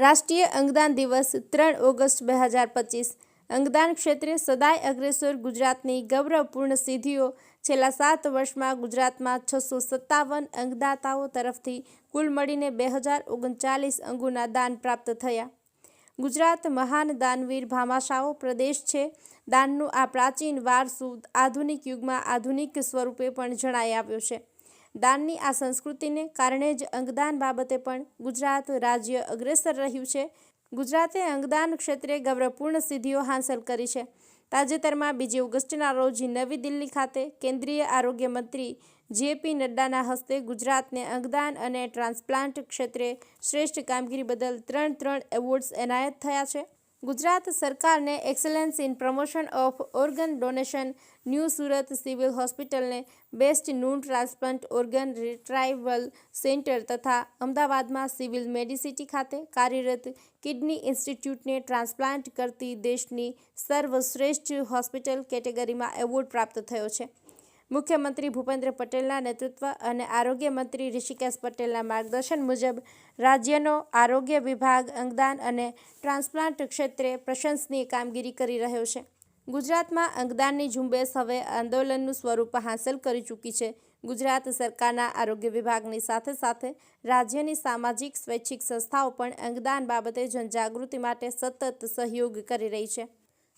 રાષ્ટ્રીય અંગદાન દિવસ ત્રણ ઓગસ્ટ બે હજાર પચીસ. અંગદાન ક્ષેત્રે સદાય અગ્રેસર ગુજરાતની ગૌરવપૂર્ણ સિદ્ધિઓ છેલ્લા સાત વર્ષમાં ગુજરાતમાં છસો સત્તાવન અંગદાતાઓ તરફથી કુલ મળીને બે હજાર ઓગણચાલીસ અંગોના દાન પ્રાપ્ત થયા. ગુજરાત મહાન દાનવીર ભામાશાઓ પ્રદેશ છે. દાનનું આ પ્રાચીન વારસુ આધુનિક યુગમાં આધુનિક સ્વરૂપે પણ જણાઈ આવ્યો છે. દાનની આ સંસ્કૃતિને કારણે જ અંગદાન બાબતે પણ ગુજરાત રાજ્ય અગ્રેસર રહ્યું છે. ગુજરાતે અંગદાન ક્ષેત્રે ગૌરવપૂર્ણ સિદ્ધિઓ હાંસલ કરી છે. તાજેતરમાં બીજી ઓગસ્ટના રોજ નવી દિલ્હી ખાતે કેન્દ્રીય આરોગ્ય મંત્રી જેપી નડ્ડાના હસ્તે ગુજરાતને અંગદાન અને ટ્રાન્સપ્લાન્ટ ક્ષેત્રે શ્રેષ્ઠ કામગીરી બદલ ત્રણ ત્રણ એવોર્ડ્સ એનાયત થયા છે. ગુજરાત સરકારને excellence in promotion of organ donation new Surat civil હોસ્પિટલને best non transplant organ retrieval centre તથા અમદાવાદમાં સિવિલ મેડિસિટી ખાતે કાર્યરત કિડની ઇન્સ્ટિટ્યૂટને ટ્રાન્સપ્લાન્ટ કરતી દેશની સર્વશ્રેષ્ઠ હોસ્પિટલ કેટેગરીમાં એવોર્ડ પ્રાપ્ત થયો છે. મુખ્યમંત્રી ભૂપેન્દ્ર પટેલના નેતૃત્વ અને આરોગ્ય મંત્રી ઋષિકેશ પટેલના માર્ગદર્શન મુજબ રાજ્યનો આરોગ્ય વિભાગ, અંગદાન અને ટ્રાન્સપ્લાન્ટ ક્ષેત્રે પ્રશંસનીય કામગીરી કરી રહ્યો છે. ગુજરાતમાં અંગદાનની ઝુંબેશ હવે આંદોલનનું સ્વરૂપ હાંસલ કરી ચૂકી છે. ગુજરાત સરકારના આરોગ્ય વિભાગની સાથે સાથે રાજ્યની સામાજિક, સ્વૈચ્છિક સંસ્થાઓ પણ અંગદાન બાબતે જનજાગૃતિ માટે સતત સહયોગ કરી રહી છે.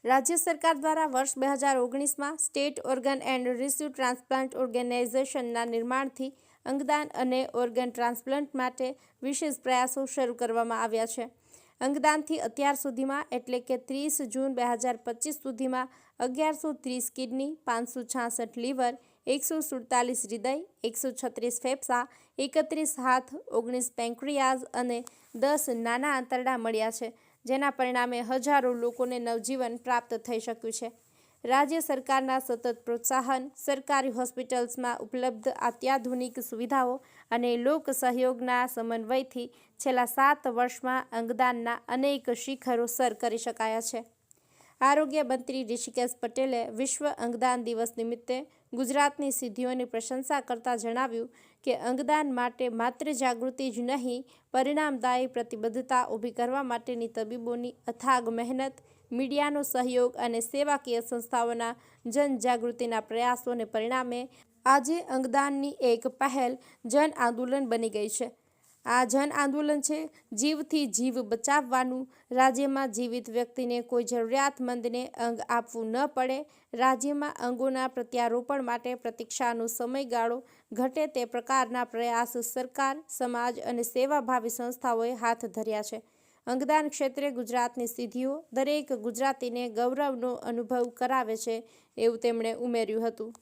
રાજ્ય સરકાર દ્વારા વર્ષ બે હજાર ઓગણીસમાં state organ and tissue transplant ઓર્ગેનાઇઝેશનના નિર્માણથી અંગદાન અને ઓર્ગન ટ્રાન્સપ્લાન્ટ માટે વિશેષ પ્રયાસો શરૂ કરવામાં આવ્યા છે. અંગદાનથી અત્યાર સુધીમાં એટલે કે ત્રીસ જૂન બે હજાર પચીસ સુધીમાં અગિયારસો ત્રીસ કિડની, પાંચસો છાસઠ લીવર, એકસો સુડતાલીસ હૃદય, એકસો છત્રીસ ફેફસા, એકત્રીસ હાથ, ઓગણીસ પેન્ક્રિયાઝ અને દસ નાના આંતરડા મળ્યા છે. જેના પરિણામે હજારો લોકોને નવજીવન પ્રાપ્ત થઈ શક્યું છે. રાજ્ય સરકારના સતત પ્રોત્સાહન, સરકારી હોસ્પિટલ્સમાં ઉપલબ્ધ અત્યાધુનિક સુવિધાઓ અને લોક સહયોગના સમન્વયથી છેલ્લા સાત વર્ષમાં અંગદાનના અનેક શિખરો સર કરી શકાયા છે. આરોગ્ય મંત્રી ઋષિકેશ પટેલે વિશ્વ અંગદાન દિવસ નિમિત્તે ગુજરાતની સિદ્ધિઓની પ્રશંસા કરતા જણાવ્યું કે અંગદાન માટે માત્ર જાગૃતિ જ નહીં, પરિણામદાયી પ્રતિબદ્ધતા ઊભી કરવા માટેની તબીબોની અથાગ મહેનત, મીડિયાનો સહયોગ અને સેવાકીય સંસ્થાઓના જનજાગૃતિના પ્રયાસોને પરિણામે આજે અંગદાનની એક પહેલ જન આંદોલન બની ગઈ છે. આ જન આંદોલન છે. જીવથી જીવ બચાવવાનું. રાજ્યમાં જીવિત વ્યક્તિને કોઈ જરૂરિયાતમંદને અંગ આપવું ન પડે. રાજ્યમાં અંગોના પ્રત્યારોપણ માટે પ્રતીક્ષાનો સમયગાળો ઘટે તે પ્રકારના પ્રયાસ સરકાર, સમાજ અને સેવાભાવી સંસ્થાઓએ હાથ ધર્યા છે. અંગદાન ક્ષેત્રે ગુજરાતની સિદ્ધિઓ દરેક ગુજરાતીને ગૌરવનો અનુભવ કરાવે છે એવું તેમણે ઉમેર્યું હતું.